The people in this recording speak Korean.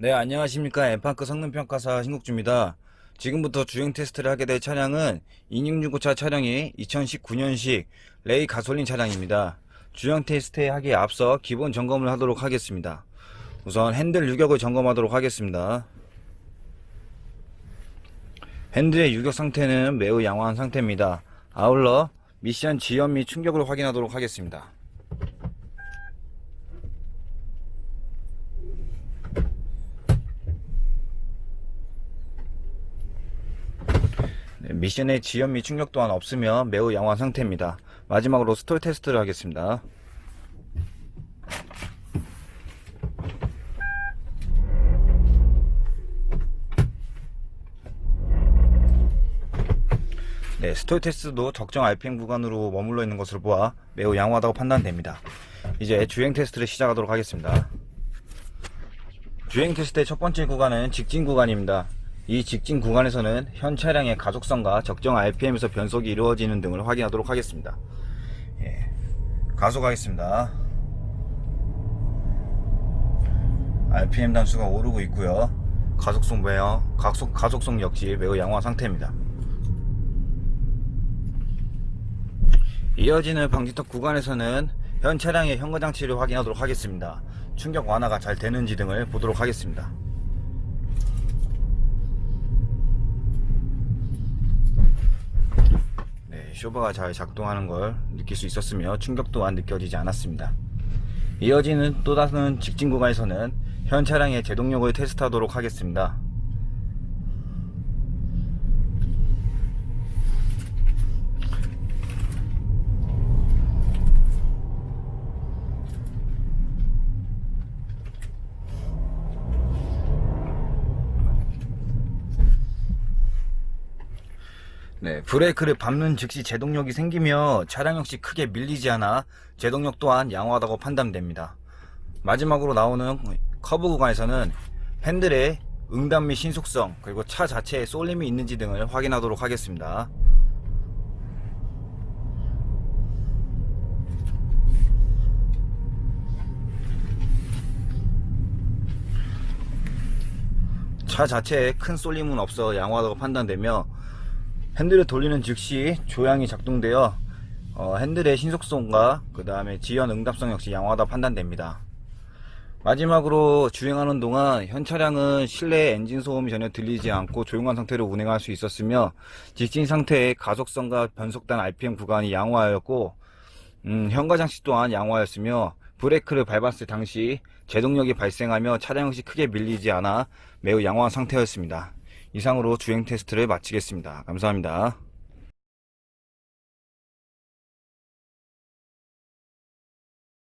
네, 안녕하십니까. 엠파크 성능평가사 신국주입니다. 지금부터 주행 테스트를 하게 될 차량은 2665차 차량이 2019년식 레이 가솔린 차량입니다. 주행 테스트 하기에 앞서 기본 점검을 하도록 하겠습니다. 우선 핸들 유격을 점검하도록 하겠습니다. 핸들의 유격 상태는 매우 양호한 상태입니다. 아울러 미션 지연 및 충격을 확인하도록 하겠습니다. 네, 미션의 지연 및 충격 또한 없으며 매우 양호한 상태입니다. 마지막으로 스톨 테스트를 하겠습니다. 네, 스톨 테스트도 적정 RPM 구간으로 머물러 있는 것으로 보아 매우 양호하다고 판단됩니다. 이제 주행 테스트를 시작하도록 하겠습니다. 주행 테스트의 첫 번째 구간은 직진 구간입니다. 이 직진 구간에서는 현 차량의 가속성과 적정 RPM에서 변속이 이루어지는 등을 확인하도록 하겠습니다. 예, 가속하겠습니다. RPM 단수가 오르고 있고요. 가속성 매어 가속, 가속성 역시 매우 양호한 상태입니다. 이어지는 방지턱 구간에서는 현 차량의 현거 장치를 확인하도록 하겠습니다. 충격 완화가 잘 되는지 등을 보도록 하겠습니다. 네, 쇼버가 잘 작동하는 걸 느낄 수 있었으며 충격 또한 느껴지지 않았습니다. 이어지는 또 다른 직진 구간에서는 현 차량의 제동력을 테스트하도록 하겠습니다. 네, 브레이크를 밟는 즉시 제동력이 생기며 차량 역시 크게 밀리지 않아 제동력 또한 양호하다고 판단됩니다. 마지막으로 나오는 커브 구간에서는 핸들의 응답 및 신속성 그리고 차 자체에 쏠림이 있는지 등을 확인하도록 하겠습니다. 차 자체에 큰 쏠림은 없어 양호하다고 판단되며 핸들을 돌리는 즉시 조향이 작동되어 어, 핸들의 신속성과 그 다음에 지연 응답성 역시 양호하다 판단됩니다. 마지막으로 주행하는 동안 현 차량은 실내 엔진 소음이 전혀 들리지 않고 조용한 상태로 운행할 수 있었으며 직진 상태의 가속성과 변속단 RPM 구간이 양호하였고 음, 현가 장치 또한 양호하였으며 브레이크를 밟았을 당시 제동력이 발생하며 차량 역시 크게 밀리지 않아 매우 양호한 상태였습니다. 이상으로 주행 테스트를 마치겠습니다. 감사합니다.